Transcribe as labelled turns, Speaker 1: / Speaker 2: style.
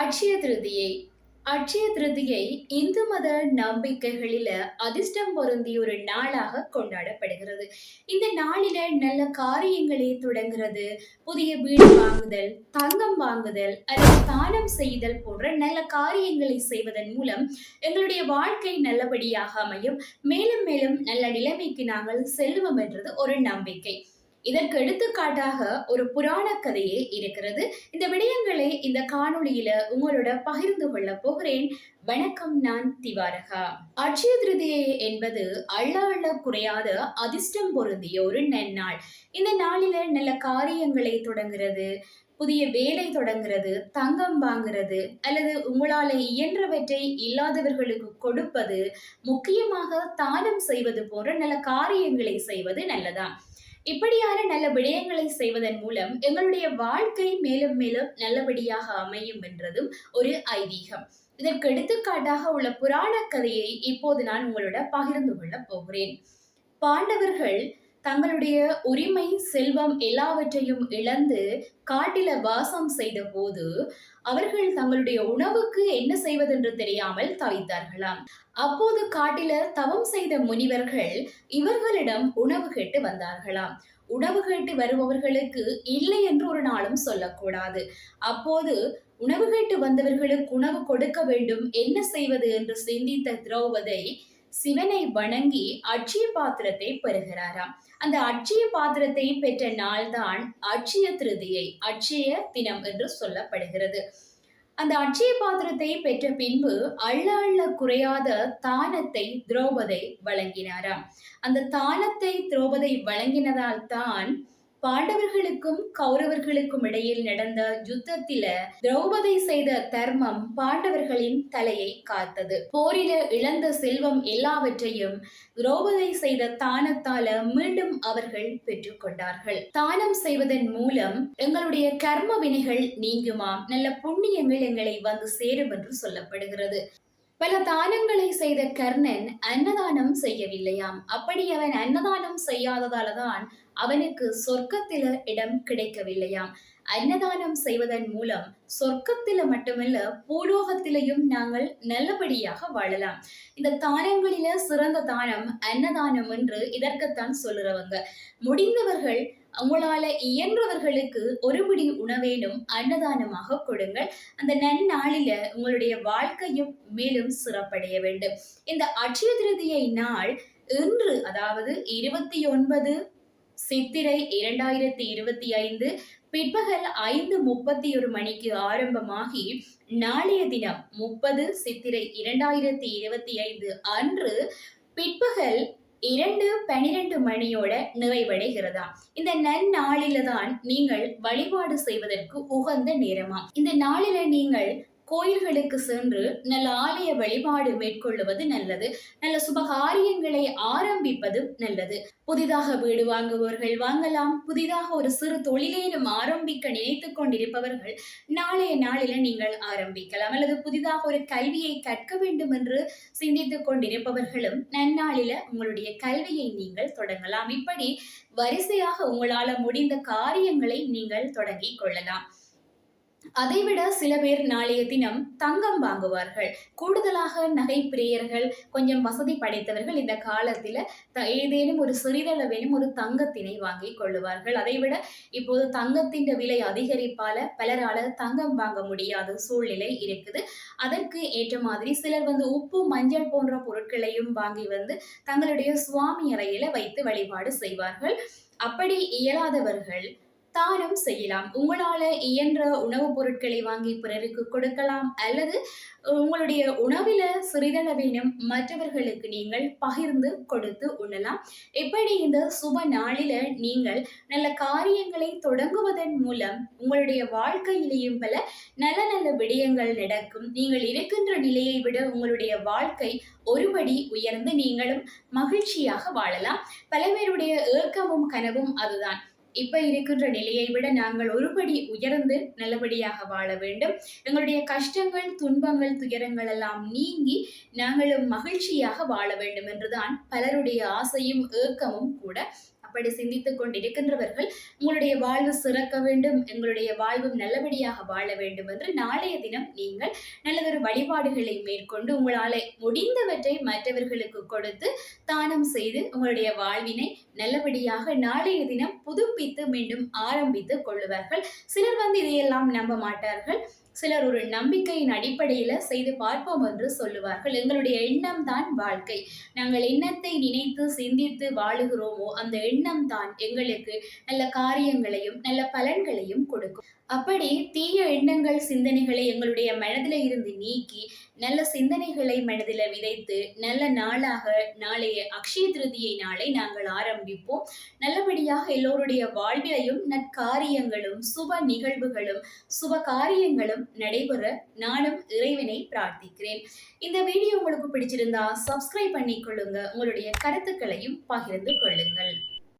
Speaker 1: அட்சய திருதியை. அட்சய திருதியை இந்து மத நம்பிக்கைகளில அதிர்ஷ்டம் பொருந்திய ஒரு நாளாக கொண்டாடப்படுகிறது. இந்த நாளில நல்ல காரியங்களே தொடங்குறது புதிய வீடு வாங்குதல் தங்கம் வாங்குதல் அல்லது தானம் செய்தல் போன்ற நல்ல காரியங்களை செய்வதன் மூலம் எங்களுடைய வாழ்க்கை நல்லபடியாக அமையும். மேலும் மேலும் நல்ல நிலைமைக்கு நாங்கள் செல்வோம் என்றது ஒரு நம்பிக்கை. இதற்கு எடுத்துக்காட்டாக ஒரு புராண கதையே இருக்கிறது. இந்த விடயங்களை இந்த காணொளியில உங்களோட பகிர்ந்து கொள்ள போகிறேன். வணக்கம் நான் திவாரகா. அட்சய திருதியை என்பது அள்ள அள்ள குறையாத அதிர்ஷ்டம் பொருந்திய ஒரு நன்னாள். இந்த நாளில நல்ல காரியங்களை தொடங்குறது புதிய வேலை தொடங்குறது தங்கம் வாங்குறது அல்லது உங்களால இயன்றவற்றை இல்லாதவர்களுக்கு கொடுப்பது முக்கியமாக தானம் செய்வது போன்ற நல்ல காரியங்களை செய்வது நல்லதான் இப்படியான நல்ல விடயங்களை செய்வதன் மூலம் எங்களுடைய வாழ்க்கை மேலும் மேலும் நல்லபடியாக அமையும் என்றதும் ஒரு ஐதீகம். இதற்கு எடுத்துக்காட்டாக உள்ள புராண கதையை இப்போது நான் உங்களோட பகிர்ந்து கொள்ள போகிறேன். பாண்டவர்கள் தங்களுடைய உரிமை செல்வம் எல்லாவற்றையும் இழந்து காட்டில வாசம் செய்த போது அவர்கள் தங்களுடைய உணவுக்கு என்ன செய்வதென்று தெரியாமல் தவித்தார்களாம். அப்போது காட்டில தவம் செய்த முனிவர்கள் இவர்களிடம் உணவு கேட்டு வந்தார்களாம். உணவு கேட்டு வருபவர்களுக்கு இல்லை என்று ஒரு நாளும் சொல்லக்கூடாது. அப்போது உணவு கேட்டு வந்தவர்களுக்கு உணவு கொடுக்க வேண்டும் என்ன செய்வது என்று சிந்தித்த திரௌபதை சிவனை வணங்கி அட்சய பாத்திரத்தை பெறுகிறாராம். அந்த அட்சய பாத்திரத்தை பெற்ற நாள்தான் அட்சய திருதியை அட்சய தினம் என்று சொல்லப்படுகிறது. அந்த அட்சய பாத்திரத்தை பெற்ற பின்பு அள்ள அள்ள குறையாத தானத்தை திரௌபதை வழங்கினாராம். அந்த தானத்தை திரௌபதை வழங்கினதால் தான் பாண்டவர்களுக்கும் கௌரவர்களுக்கும் இடையில் நடந்த யுத்தத்தில திரௌபதி செய்த தர்மம் பாண்டவர்களின் தலையை காத்தது. போரில இழந்த செல்வம் எல்லாவற்றையும் திரௌபதி செய்த தானத்தால மீண்டும் அவர்கள் பெற்றுக்கொண்டார்கள் தானம் செய்வதன் மூலம் எங்களுடைய கர்ம வினைகள் நீங்குமாம். நல்ல புண்ணியங்கள் எங்களை வந்து சேரும் என்று சொல்லப்படுகிறது. பல தானங்களை செய்த கர்ணன் அன்னதானம் செய்யவில்லையாம். அப்படி அவன் அன்னதானம் செய்யாததாலதான் அவனுக்கு சொர்க்கத்தில இடம் கிடைக்கவில்லையாம். அன்னதானம் செய்வதன் மூலம் சொர்க்கத்தில மட்டுமல்ல பூலோகத்திலையும் நாங்கள் நல்லபடியாக வாழலாம். இந்த தானங்களில சிறந்த தானம் அன்னதானம் என்று இதற்குத்தான் சொல்லுறவங்க. முடிந்தவர்கள் உங்களால இயன்றவர்களுக்கு ஒரு முடி உணவேனும் அன்னதானமாக கொடுங்கள். அந்த நன்னாளில உங்களுடைய வாழ்க்கையும் மேலும் சிறப்படைய வேண்டும். இந்த அட்சய திருதியை நாள் இன்று அதாவது இருபத்தி ஒன்பது சித்திரை இரண்டாயிரத்தி இருபத்தி ஐந்து பிற்பகல் ஐந்து முப்பத்தி ஒரு மணிக்கு ஆரம்பமாகி நாளைய தினம் முப்பது சித்திரை இரண்டாயிரத்தி இருபத்தி ஐந்து அன்று பிற்பகல் இரண்டு பனிரெண்டு மணியோட நிறைவடைகிறதா? இந்த நன்னாளில தான் நீங்கள் வழிபாடு செய்வதற்கு உகந்த நேரமா? இந்த நாளில நீங்கள் கோயில்களுக்கு சென்று நல்ல ஆலய வழிபாடு மேற்கொள்ளுவது நல்லது. நல்ல சுபகாரியங்களை ஆரம்பிப்பதும் நல்லது. புதிதாக வீடு வாங்குபவர்கள் வாங்கலாம். புதிதாக ஒரு சிறு தொழிலேனும் ஆரம்பிக்க நினைத்து கொண்டிருப்பவர்கள் நாளைய நாளில நீங்கள் ஆரம்பிக்கலாம். அல்லது புதிதாக ஒரு கல்வியை கற்க வேண்டும் என்று சிந்தித்துக் கொண்டிருப்பவர்களும் நன்னாளில உங்களுடைய கல்வியை நீங்கள் தொடங்கலாம். இப்படி வரிசையாக உங்களால முடிந்த காரியங்களை நீங்கள் தொடங்கிக் கொள்ளலாம். அதைவிட சில பேர் நாளைய தினம் தங்கம் வாங்குவார்கள். கூடுதலாக நகை பிரியர்கள் கொஞ்சம் வசதி படைத்தவர்கள் இந்த காலத்தில் ஏதேனும் ஒரு சிறிதளவேனும் ஒரு தங்கத்தினை வாங்கி கொள்ளுவார்கள். அதைவிட இப்போது தங்கத்தின் விலை அதிகரிப்பால பலரால தங்கம் வாங்க முடியாத சூழ்நிலை இருக்குது. அதற்கு ஏற்ற மாதிரி சிலர் வந்து உப்பு மஞ்சள் போன்ற பொருட்களையும் வாங்கி வந்து தங்களுடைய சுவாமி அறையில வைத்து வழிபாடு செய்வார்கள். அப்படி இயலாதவர்கள் தானம் செய்யலாம். உங்களால இயன்ற உணவுப் பொருட்களை வாங்கி பிறருக்கு கொடுக்கலாம். அல்லது உங்களுடைய உணவில சிறிதளவேனும் மற்றவர்களுக்கு நீங்கள் பகிர்ந்து கொடுத்து உண்ணலாம். இப்படி இந்த சுப நாளில நீங்கள் நல்ல காரியங்களை தொடங்குவதன் மூலம் உங்களுடைய வாழ்க்கையிலேயும் பல நல்ல நல்ல விடயங்கள் நடக்கும். நீங்கள் இருக்கின்ற நிலையை விட உங்களுடைய வாழ்க்கை ஒருபடி உயர்ந்து நீங்களும் மகிழ்ச்சியாக வாழலாம். பல பேருடைய ஏக்கமும் கனவும் அதுதான். இப்ப இருக்கின்ற நிலையை விட நாங்கள் ஒருபடி உயர்ந்து நல்லபடியாக வாழ வேண்டும். எங்களுடைய கஷ்டங்கள் துன்பங்கள் துயரங்கள் எல்லாம் நீங்கி நாங்களும் மகிழ்ச்சியாக வாழ வேண்டும் என்றுதான் பலருடைய ஆசையும் ஏக்கமும் கூட அப்படி சிந்தித்துக் கொண்டிருக்கின்றவர்கள் உங்களுடைய வாழ்வு சிறக்க வேண்டும் எங்களுடைய வாழ்வும் நல்லபடியாக வாழ வேண்டும் என்று நாளைய தினம் நீங்கள் நல்லதொரு வழிபாடுகளை மேற்கொண்டு உங்களால் முடிந்தவற்றை மற்றவர்களுக்கு கொடுத்து தானம் செய்து உங்களுடைய வாழ்வினை நல்லபடியாக நாளைய தினம் புதுப்பித்து மீண்டும் ஆரம்பித்து கொள்ளுவார்கள். சிலர் வந்து இதையெல்லாம் நம்ப மாட்டார்கள். சிலர் ஒரு நம்பிக்கையின் அடிப்படையில் செய்து பார்ப்போம் என்று சொல்லுவார்கள். எங்களுடைய எண்ணம் தான் வாழ்க்கை. நாங்கள் எண்ணத்தை நினைத்து சிந்தித்து வாழுகிறோமோ அந்த எண்ணம் தான் எங்களுக்கு நல்ல காரியங்களையும் நல்ல பலன்களையும் கொடுக்கும். அப்படி தீய எண்ணங்கள் சிந்தனைகளை எங்களுடைய மனதில் இருந்து நீக்கி நல்ல சிந்தனைகளை மனதில் விதைத்து நல்ல நாளாக நாளைய அக்ஷய திருதியை நாளை நாங்கள் ஆரம்பிப்போம். நல்லபடியாக எல்லோருடைய வாழ்விலையும் நற்காரியங்களும் சுப நிகழ்வுகளும் சுப காரியங்களும் நடைபெற நானும் இறைவனை பிரார்த்திக்கிறேன். இந்த வீடியோ உங்களுக்கு பிடிச்சிருந்தா சப்ஸ்கிரைப் பண்ணிக்கொள்ளுங்க. உங்களுடைய கருத்துக்களையும் பகிர்ந்து கொள்ளுங்கள்.